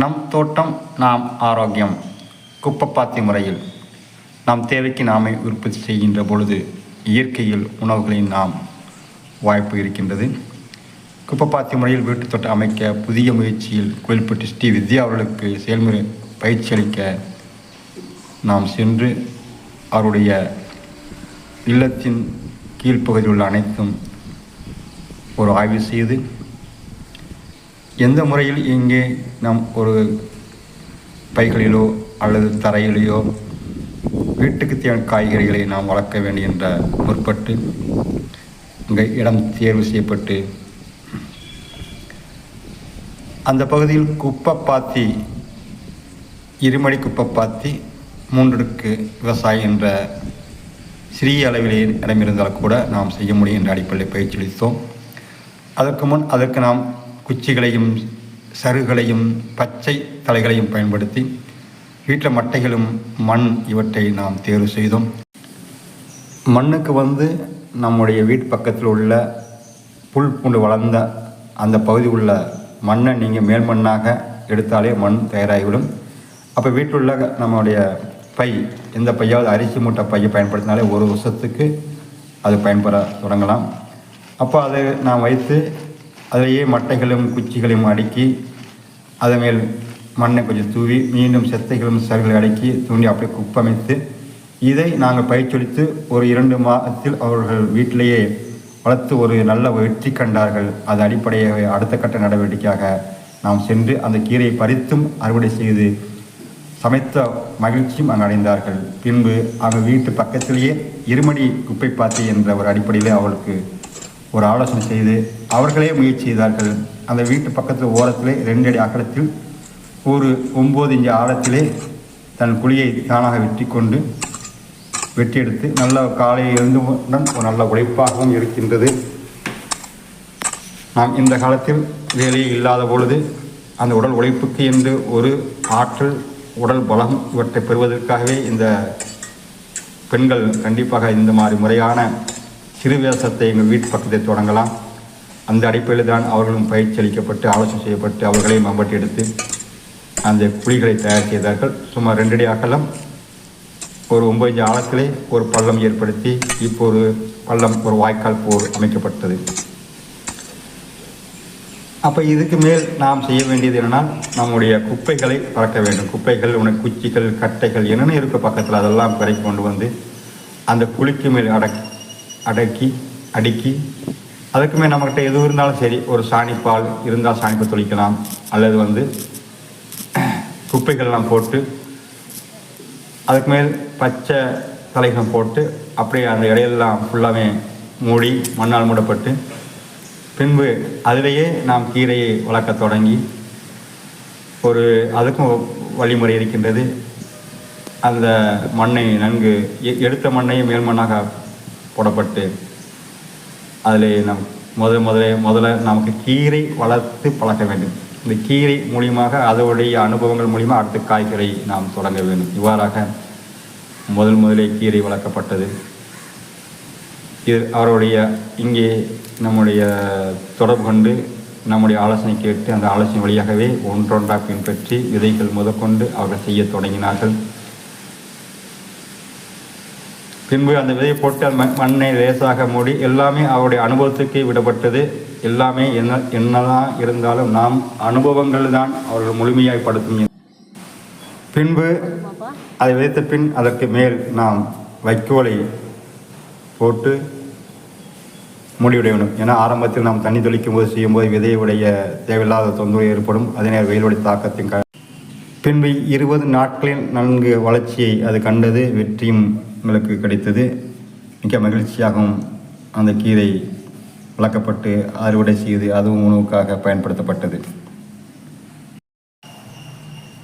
நம் தோட்டம் நாம் ஆரோக்கியம். குப்பப்பாத்தி முறையில் நாம் தேவைக்கு நாமே உற்பத்தி செய்கின்ற பொழுது இயற்கையில் உணவுகளை நாம் வாய்ப்பு இருக்கின்றது. குப்பப்பாத்தி முறையில் வீட்டு தோட்டம் அமைக்க புதிய முயற்சியில் கோயில்பட்டி ஸ்ரீ வித்யா அவர்களுக்கு செயல்முறை பயிற்சி அளிக்க நாம் சென்று அவருடைய இல்லத்தின் கீழ்ப்பகுதியில் உள்ள அனைத்தும் ஒரு ஆய்வு செய்து எந்த முறையில் இங்கே நாம் ஒரு பைகளிலோ அல்லது தரையிலேயோ வீட்டுக்கு தேவையான காய்கறிகளை நாம் வளர்க்க வேண்டும் என்ற முற்பட்டு இங்கே இடம் தேர்வு செய்யப்பட்டு அந்த பகுதியில் குப்பப்பாத்தி இருமடி குப்பப்பாத்தி மூன்றுக்கு விவசாயம் என்ற சிறிய அளவிலே இடம் இருந்தால் கூட நாம் செய்ய முடியும் என்ற அடிப்படையில் பயிற்சி அளித்தோம். அதற்கு முன் அதற்கு நாம் குச்சிகளையும் சருகளையும் பச்சை தலைகளையும் பயன்படுத்தி வீட்டில் மட்டைகளும் மண் இவற்றை நாம் தேர்வு செய்தோம். மண்ணுக்கு வந்து நம்முடைய வீட்டு பக்கத்தில் உள்ள புல் பூண்டு வளர்ந்த அந்த பகுதி உள்ள மண்ணை நீங்கள் மேல் மண்ணாக எடுத்தாலே மண் தயாராகிவிடும். அப்போ வீட்டில் உள்ள நம்முடைய பை எந்த பையாவது அரிசி மூட்டை பையை பயன்படுத்தினாலே ஒரு வருஷத்துக்கு அது பயன்பெற தொடங்கலாம். அப்போ அதை நாம் வைத்து அதிலேயே மட்டைகளும் குச்சிகளையும் அடுக்கி அதன் மேல் மண்ணை கொஞ்சம் தூவி மீண்டும் செத்தைகளும் சருகளை அடுக்கி தூண்டி அப்படியே குப்பமைத்து இதை நாங்கள் பயிற்சியளித்து ஒரு இரண்டு மாதத்தில் அவர்கள் வீட்டிலேயே வளர்த்து ஒரு நல்ல வெற்றி கண்டார்கள். அது அடிப்படையாக அடுத்த கட்ட நடவடிக்கையாக நாம் சென்று அந்த கீரையை பறித்தும் அறுவடை செய்து சமைத்த மகிழ்ச்சியும் அங்கு அடைந்தார்கள். பின்பு அவங்க வீட்டு பக்கத்திலேயே இருமடி குப்பை பாத்தி என்ற ஒரு அடிப்படையில் அவளுக்கு ஒரு ஆலோசனை செய்து அவர்களே முயற்சி செய்தார்கள். அந்த வீட்டு பக்கத்து ஓரத்திலே ரெண்டு அடி அகலத்தில் ஒரு ஒம்பது இஞ்சி ஆழத்திலே தன் குழியை தானாக வெட்டி கொண்டு வெட்டி எடுத்து நல்ல காலை எழுந்தவுடன் ஒரு நல்ல உழைப்பாகவும் இருக்கின்றது நாம் இந்த காலத்தில் வேலையே இல்லாத பொழுது அந்த உடல் உழைப்புக்கு என்று ஒரு ஆற்றல் உடல் பலம் இவற்றை பெறுவதற்காகவே இந்த பெண்கள் கண்டிப்பாக இந்த மாதிரி முறையான சிறு விவசாயத்தை எங்கள் வீட்டு பக்கத்தில் தொடங்கலாம். அந்த அடிப்படையில் தான் அவர்களும் பயிற்சி அளிக்கப்பட்டு ஆலோசனை செய்யப்பட்டு அவர்களை மேம்பட்டு எடுத்து அந்த குழிகளை தயார் செய்தார்கள். சுமார் ரெண்டடி அகலம் ஒரு ஒன்பது ஆழத்திலே ஒரு பள்ளம் ஏற்படுத்தி இப்போ ஒரு பள்ளம் ஒரு வாய்க்கால் போர் அமைக்கப்பட்டது. அப்போ இதுக்கு மேல் நாம் செய்ய வேண்டியது என்னென்னா நம்முடைய குப்பைகளை பறக்க வேண்டும். குப்பைகள் உனக்கு குச்சிகள் கட்டைகள் என்னென்ன இருக்க பக்கத்தில் அதெல்லாம் பிறக்கி கொண்டு வந்து அந்த குழிக்கு மேல் அடக் அடக்கி அடுக்கி அதுக்குமே நம்மகிட்ட நம்மக்கிட்ட எது இருந்தாலும் சரி ஒரு சாணிப்பால் இருந்தால் சாணிப்பால் தொளிக்கலாம். அல்லது வந்து குப்பைகள்லாம் போட்டு அதுக்கு மேல் பச்சை தலைகம் போட்டு அப்படியே அந்த இடையெல்லாம் ஃபுல்லாகவே மூடி மண்ணால் மூடப்பட்டு பின்பு அதிலேயே நாம் கீரையை வளர்க்க தொடங்கி ஒரு அதுக்கும் வழிமுறை இருக்கின்றது. அந்த மண்ணை நன்கு எடுத்த மண்ணையும் மேல் மண்ணாக போடப்பட்டு அதில் நம் முத முதல்ல முதல்ல நமக்கு கீரை வளர்த்து பழக்க வேண்டும். இந்த கீரை மூலியமாக அதோடைய அனுபவங்கள் மூலியமாக அடுத்த காய்கறி நாம் தொடங்க வேண்டும். இவ்வாறாக முதல் முதலே கீரை வளர்க்கப்பட்டது. இது அவருடைய இங்கே நம்முடைய தொடர்பு கொண்டு நம்முடைய ஆலோசனை கேட்டு அந்த ஆலோசனை வழியாகவே ஒன்றொன்றாக பின்பற்றி விதைகள் முதற்கொண்டு அவர்கள் செய்ய தொடங்கினார்கள். பின்பு அந்த விதையை போட்டு அந்த மண்ணை லேசாக மூடி எல்லாமே அவருடைய அனுபவத்துக்கு விடப்பட்டது. எல்லாமே என்ன என்னதான் இருந்தாலும் நாம் அனுபவங்கள் தான் அவர்கள் முழுமையாய் படுத்தும் பின்பு அதை விதைத்த பின் அதற்கு மேல் நாம் வைக்கோலை போட்டு மூடிவிட வேண்டும். ஏன்னா ஆரம்பத்தில் நாம் தண்ணி தெளிக்கும் போது செய்யும்போது விதையுடைய தேவையில்லாத தொந்தரவு ஏற்படும். அதே நேரம் வெயிலுடைய தாக்கத்தின் க பின்பு இருபது நாட்களில் நன்கு வளர்ச்சியை அது கண்டது வெற்றியும் எங்களுக்கு கிடைத்தது. மிக மகிழ்ச்சியாகவும் அந்த கீரை வளர்க்கப்பட்டு அறுவடை செய்து அதுவும் உணவுக்காக பயன்படுத்தப்பட்டது.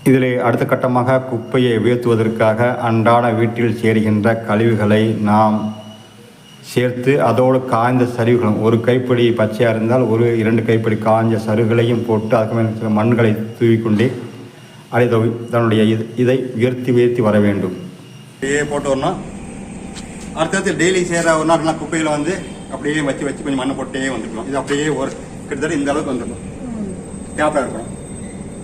இதில் அடுத்த கட்டமாக குப்பையை உயர்த்துவதற்காக அன்றாட வீட்டில் சேருகின்ற கழிவுகளை நாம் சேர்த்து அதோடு காய்ந்த சரிவுகளும் ஒரு கைப்பிடி பச்சையாக இருந்தால் ஒரு இரண்டு கைப்பிடி காய்ஞ்ச சருகளையும் போட்டு அதுக்கு மேலே மண்களை தூவிக்கொண்டே அதை தன்னுடைய இது- இதை உயர்த்தி உயர்த்தி வர வேண்டும். அப்படியே போட்டு வரணும். அடுத்தது டெய்லி சேர ஒரு நாள் குப்பையில் வந்து அப்படியே வச்சு வச்சு கொஞ்சம் மண்ணை போட்டே வந்துக்கணும் இது அப்படியே ஒரு கிட்டத்தட்ட இந்த அளவுக்கு வந்துடணும். கேப்பாக இருக்கணும்.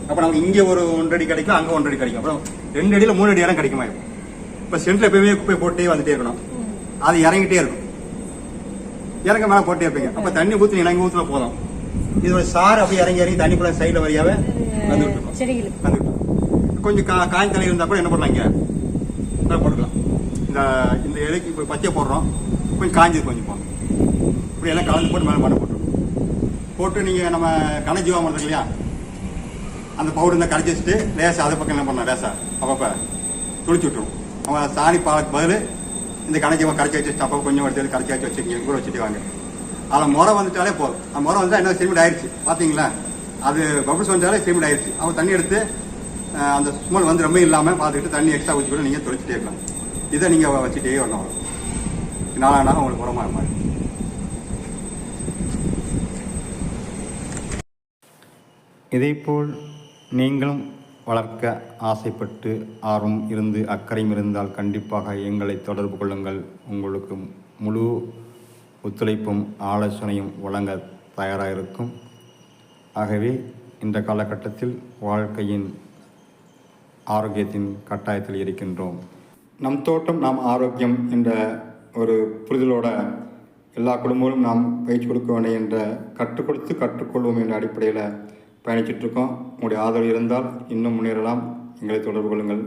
அப்போ நமக்கு இங்கே ஒரு ஒன்றரை அடி கிடைக்கும் அங்கே ஒன்றரை அடி கிடைக்கும். அப்புறம் ரெண்டு அடியில் மூணு அடி இடம் கிடைக்குமா? இருக்கும் இப்போ சென்டரில் எப்பயுமே குப்பை போட்டே வந்துட்டே இருக்கணும். அது இறங்கிட்டே இருக்கும். இறங்க மேலே போட்டே இருப்பீங்க. அப்போ தண்ணி ஊற்றி இறங்கி ஊற்றுல போதும். இதோட சாறு அப்படியே இறங்கி இறங்கி தண்ணி ஃபுல்லாக சைடில் வழியாவே வந்துட்டு இருக்கும். வந்துட்டு. கொஞ்சம் கா காய்ந்த தலை இருந்தால் கூட என்ன பண்ணலாம் இங்கே? தான் போட்டுக்கலாம். இந்த இந்த இலைக்கு இப்போ பச்சை போடுறோம். கொஞ்சம் காஞ்சது கொஞ்சம் போகும் இப்படி எல்லாம் கலந்து போட்டு மேலே பண்ண போட்டுருவோம் போட்டு நீங்கள் நம்ம கனஜீவாமரம் இருக்கு இல்லையா? அந்த பவுடர் இந்த கரைச்சி வச்சுட்டு லேசாக அதை பக்கம் என்ன பண்ணலாம்? லேசாக அப்பப்போ துளிச்சு விட்டுருவோம் அவங்க சாணி பாலுக்கு பதில் இந்த கணஜீவம் கரைச்சி வச்சு அப்போ கொஞ்சம் எடுத்து கரைச்சி வச்சு வச்சுக்கிங்க. கூட வச்சுட்டு வாங்க. அதில் முறை வந்துட்டாலே போதும். அந்த முறை வந்தால் என்ன சிமெண்ட் ஆயிடுச்சு. பார்த்தீங்களா அது பபுள்ஸ் வந்தாலே சிமிட் ஆயிடுச்சு. அவன் தண்ணி எடுத்து அந்த ஸ்மெல் வந்து ரொம்ப இல்லாமல் பார்த்துக்கிட்டு தண்ணி எக்ஸ்ட்ரா ஊற்றி கூட நீங்கள் தொளிச்சிட்டே இருக்கலாம். இதை நீங்கள் வச்சுட்டே வரணும். நாளாக நாள் உங்களுக்கு உரமாக மாதிரி. இதேபோல் நீங்களும் வளர்க்க ஆசைப்பட்டு ஆர்வம் இருந்து அக்கறையும் இருந்தால் கண்டிப்பாக எங்களை தொடர்பு கொள்ளுங்கள். உங்களுக்கு முழு ஒத்துழைப்பும் ஆலோசனையும் வழங்க தயாராக இருக்கும். ஆகவே இந்த காலகட்டத்தில் வாழ்க்கையின் ஆரோக்கியத்தின் கட்டாயத்தில் இருக்கின்றோம். நம் தோட்டம் நாம் ஆரோக்கியம் என்ற ஒரு புரிதலோட எல்லா குடும்பங்களும் நாம் பயிற்சி கொடுக்க வேண்டும் என்ற கற்றுக் கொடுத்து கற்றுக்கொள்வோம் என்ற அடிப்படையில் பயணிச்சுட்டு இருக்கோம். உங்களுடைய ஆதரவு இருந்தால் இன்னும் முன்னேறலாம். எங்களை தொடர்பு கொள்ளுங்கள்.